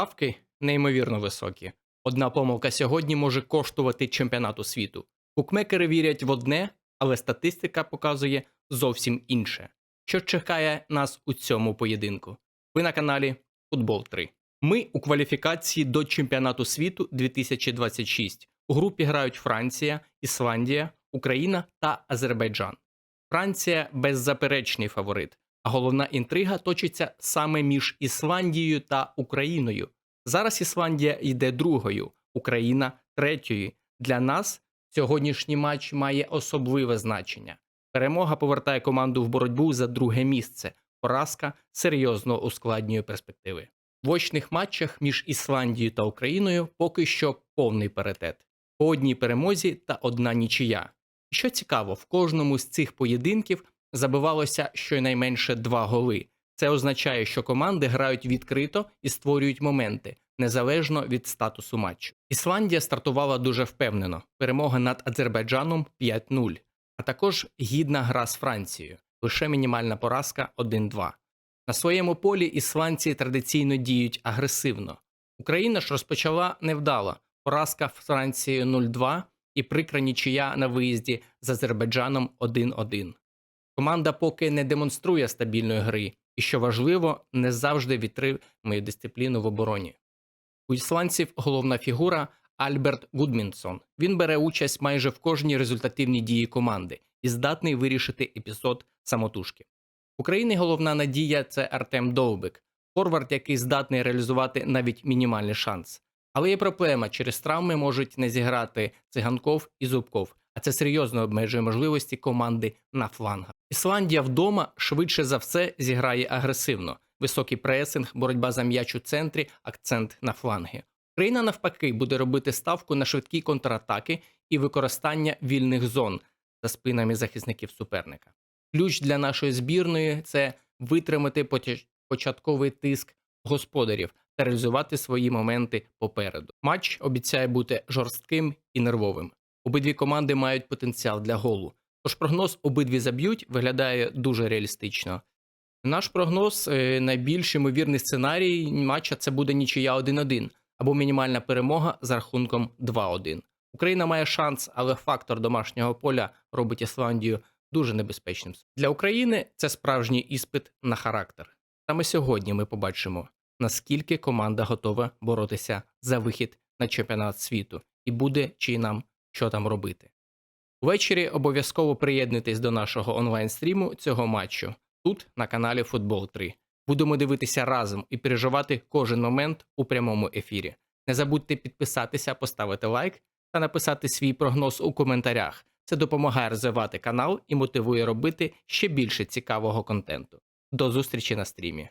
Ставки неймовірно високі. Одна помилка сьогодні може коштувати чемпіонату світу. Букмекери вірять в одне, але статистика показує зовсім інше. Що чекає нас у цьому поєдинку? Ви на каналі Футбол 3. Ми у кваліфікації до чемпіонату світу 2026. У групі грають Франція, Ісландія, Україна та Азербайджан. Франція беззаперечний фаворит, головна інтрига точиться саме між Ісландією та Україною. Зараз Ісландія йде другою, Україна третьою. Для нас сьогоднішній матч має особливе значення. Перемога повертає команду в боротьбу за друге місце. Поразка серйозно ускладнює перспективи. В очних матчах між Ісландією та Україною поки що повний паритет. По одній перемозі та одна нічия. Що цікаво, в кожному з цих поєдинків забивалося щонайменше два голи. Це означає, що команди грають відкрито і створюють моменти незалежно від статусу матчу. Ісландія стартувала дуже впевнено. Перемога над Азербайджаном 5-0, а також гідна гра з Францією. Лише мінімальна поразка 1-2. На своєму полі ісландці традиційно діють агресивно. Україна ж розпочала невдало. Поразка з Францією 0-2 і прикра нічия на виїзді з Азербайджаном 1-1. Команда поки не демонструє стабільної гри, і що важливо, не завжди відтримує дисципліну в обороні. У ісландців головна фігура Альберт Гудмінсон. Він бере участь майже в кожній результативній дії команди і здатний вирішити епізод самотужки. В Україні головна надія це Артем Довбик, форвард, який здатний реалізувати навіть мінімальний шанс. Але є проблема, через травми можуть не зіграти циганков і зубков, а це серйозно обмежує можливості команди на флангах. Ісландія вдома швидше за все зіграє агресивно. Високий пресинг, боротьба за м'яч у центрі, акцент на фланги. Україна навпаки буде робити ставку на швидкі контратаки і використання вільних зон за спинами захисників суперника. Ключ для нашої збірної це витримати початковий тиск господарів та реалізувати свої моменти попереду. Матч обіцяє бути жорстким і нервовим. Обидві команди мають потенціал для голу. Тож прогноз обидві заб'ють виглядає дуже реалістично. Наш прогноз е, найбільш ймовірний сценарій матча це буде нічия 1-1 або мінімальна перемога з рахунком 2-1. Україна має шанс, але фактор домашнього поля робить Ісландію дуже небезпечним. Для України це справжній іспит на характер. Саме сьогодні ми побачимо, наскільки команда готова боротися за вихід на чемпіонат світу, і буде чи нам що там робити. Ввечері обов'язково приєднуйтесь до нашого онлайн-стріму цього матчу тут на каналі Футбол 3. Будемо дивитися разом і переживати кожен момент у прямому ефірі. Не забудьте підписатися, поставити лайк та написати свій прогноз у коментарях. Це допомагає розвивати канал і мотивує робити ще більше цікавого контенту. До зустрічі на стрімі.